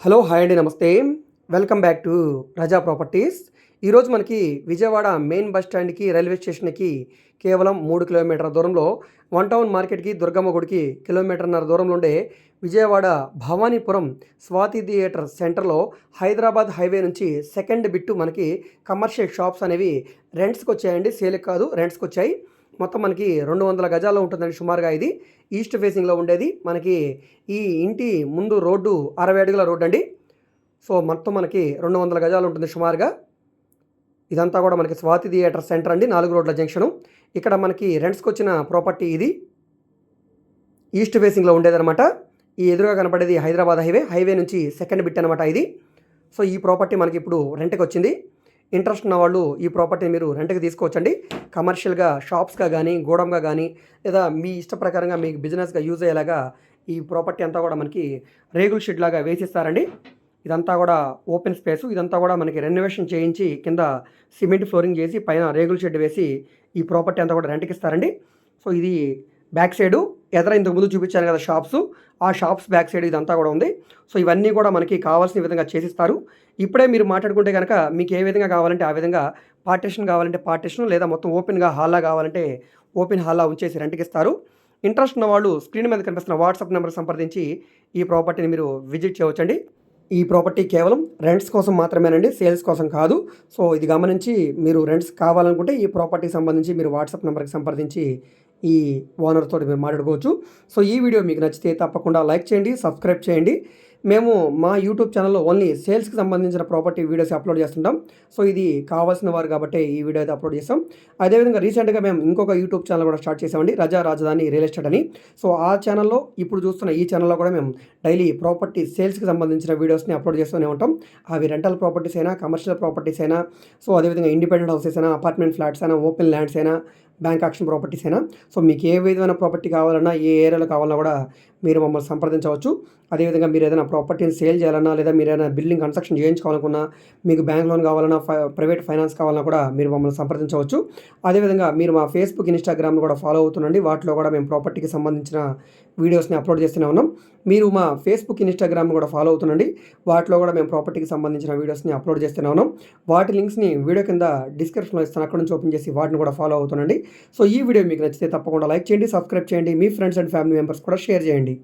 Hello hi అండి నమస్తే. Welcome back to Raza properties. ఈరోజు మనకి విజయవాడ మెయిన్ బస్ స్టాండ్కి రైల్వే స్టేషన్కి కేవలం మూడు కిలోమీటర్ల దూరంలో వన్ టౌన్ మార్కెట్కి దుర్గమ్మ గుడికి కిలోమీటర్న్నర దూరంలో ఉండే విజయవాడ భవానీపురం స్వాతి థియేటర్ సెంటర్లో హైదరాబాద్ హైవే నుంచి సెకండ్ బిట్టు మనకి కమర్షియల్ షాప్స్ అనేవి రెంట్స్కి వచ్చాయండి సేల్కి కాదు రెంట్స్కి వచ్చాయి మొత్తం మనకి రెండు వందల గజాల్లో ఉంటుందండి సుమారుగా ఇది. ఈస్ట్ ఫేసింగ్లో ఉండేది. మనకి ఈ ఇంటి ముందు రోడ్డు అరవై అడుగుల రోడ్డు అండి. సో మొత్తం మనకి రెండు వందల గజాలు ఉంటుంది సుమారుగా. ఇదంతా కూడా మనకి స్వాతి థియేటర్ సెంటర్ అండి నాలుగు రోడ్ల జంక్షను. ఇక్కడ మనకి రెంట్స్కి వచ్చిన ప్రాపర్టీ ఇది. ఈస్ట్ ఫేసింగ్లో ఉండేదన్నమాట. ఈ ఎదురుగా కనపడేది హైదరాబాద్ హైవే. హైవే నుంచి సెకండ్ బిట్ అనమాట ఇది. సో ఈ ప్రాపర్టీ మనకి ఇప్పుడు రెంట్కి వచ్చింది ఇంట్రెస్ట్ ఉన్న వాళ్ళు ఈ ప్రాపర్టీని మీరు రెంట్కి తీసుకోవచ్చండి. కమర్షియల్గా షాప్స్గా కానీ గోడంగా కానీ లేదా మీ ఇష్ట ప్రకారంగా మీకు బిజినెస్గా యూజ్ అయ్యేలాగా ఈ ప్రాపర్టీ అంతా కూడా మనకి రేగుల్ షెడ్ లాగా వేసిస్తారండి. ఇదంతా కూడా ఓపెన్ స్పేస్. ఇదంతా కూడా మనకి రెనోవేషన్ చేయించి కింద సిమెంట్ ఫ్లోరింగ్ చేసి పైన రేగుల్ షెడ్ వేసి ఈ ప్రాపర్టీ అంతా కూడా రెంట్కి ఇస్తారండి. సో ఇది బ్యాక్ సైడు ఎదర ఇంతకు ముందు చూపించాను కదా షాప్స్ ఆ షాప్స్ బ్యాక్ సైడ్ ఇదంతా కూడా ఉంది. సో ఇవన్నీ కూడా మనకి కావాల్సిన విధంగా చేసిస్తారు. ఇప్పుడే మీరు మాట్లాడుకుంటే కనుక మీకు ఏ విధంగా కావాలంటే ఆ విధంగా పార్టీషన్ కావాలంటే పార్టీషన్ లేదా మొత్తం ఓపెన్గా హాల్లా కావాలంటే ఓపెన్ హాల్లా ఉంచేసి రెంట్కి ఇస్తారు ఇంట్రెస్ట్ ఉన్న వాళ్ళు స్క్రీన్ మీద కనిపిస్తున్న వాట్సాప్ నెంబర్ సంప్రదించి ఈ ప్రాపర్టీని మీరు విజిట్ చేయవచ్చండి. ఈ ప్రాపర్టీ కేవలం రెంట్స్ కోసం మాత్రమేనండి సేల్స్ కోసం కాదు. సో ఇది గమనించి మీరు రెంట్స్ కావాలనుకుంటే ఈ ప్రాపర్టీకి సంబంధించి మీరు వాట్సాప్ నెంబర్కి సంప్రదించి ఈ ఓనర్ తోటి మీరు మాట్లాడుకోవచ్చు. సో ఈ వీడియో మీకు నచ్చితే తప్పకుండా లైక్ చేయండి సబ్స్క్రైబ్ చేయండి. మేము మా యూట్యూబ్ ఛానల్లో ఓన్లీ సేల్స్కి సంబంధించిన ప్రాపర్టీ వీడియోస్ అప్లోడ్ చేస్తుంటాం. సో ఇది కావాల్సిన వారు కాబట్టి ఈ వీడియో అయితే అప్లోడ్ చేస్తాం. అదేవిధంగా రీసెంట్గా మేము ఇంకొక యూట్యూబ్ ఛానల్ కూడా స్టార్ట్ చేసామండి రజా రాజధాని రియల్ ఎస్టేట్ అని. సో ఆ ఛానల్లో ఇప్పుడు చూస్తున్న ఈ ఛానల్లో కూడా మేము డైలీ ప్రాపర్టీ సేల్స్కి సంబంధించిన వీడియోస్ని అప్లోడ్ చేస్తూనే ఉంటాం. అవి రెంటల్ ప్రాపర్టీస్ అయినా కమర్షియల్ ప్రాపర్టీస్ అయినా సో అదేవిధంగా ఇండిపెండెంట్ హౌసెస్ అయినా అపార్ట్మెంట్ ఫ్లాట్స్ అయినా ఓపెన్ ల్యాండ్స్ అయినా బ్యాంక్ యాక్షన్ ప్రాపర్టీస్ అయినా. సో మీకు ఏ విధమైన ప్రాపర్టీ కావాలన్నా ఏ ఏరియాలో కావాలన్నా కూడా మీరు మమ్మల్ని సంప్రదించవచ్చు. అదేవిధంగా మీరు ఏదైనా ప్రాపర్టీని సేల్ చేయాలన్నా లేదా మీరు ఏదైనా బిల్డింగ్ కన్స్ట్రక్షన్ చేయించుకోవాలనుకున్నా మీకు బ్యాంక్ లోన్ కావాలన్నా ప్రైవేట్ ఫైనాన్స్ కావాలన్నా కూడా మీరు మమ్మల్ని సంప్రదించవచ్చు. అదేవిధంగా మీరు మా ఫేస్బుక్ ఇన్స్టాగ్రామ్ కూడా ఫాలో అవుతుండండి. వాటిలో కూడా మేము ప్రాపర్టీకి సంబంధించిన వీడియోస్ని అప్లోడ్ చేస్తూనే ఉన్నాం. మీరు మా ఫేస్బుక్ ఇన్స్టాగ్రామ్ కూడా ఫాలో అవుతుండండి. వాటిలో కూడా మేము ప్రాపర్టీకి సంబంధించిన వీడియోస్ని అప్లోడ్ చేస్తూనే ఉన్నాం. వాటి లింక్స్ని వీడియో కింద డిస్క్రిప్షన్లో ఇస్తాను. అక్కడ నుంచి ఓపెన్ చేసి వాటిని కూడా ఫాలో అవుతుండండి. సో ఈ వీడియో మీకు నచ్చితే తప్పకుండా లైక్ చేయండి సబ్స్క్రైబ్ చేయండి. మీ ఫ్రెండ్స్ అండ్ ఫ్యామిలీ మెంబర్స్ కూడా షేర్ చేయండి.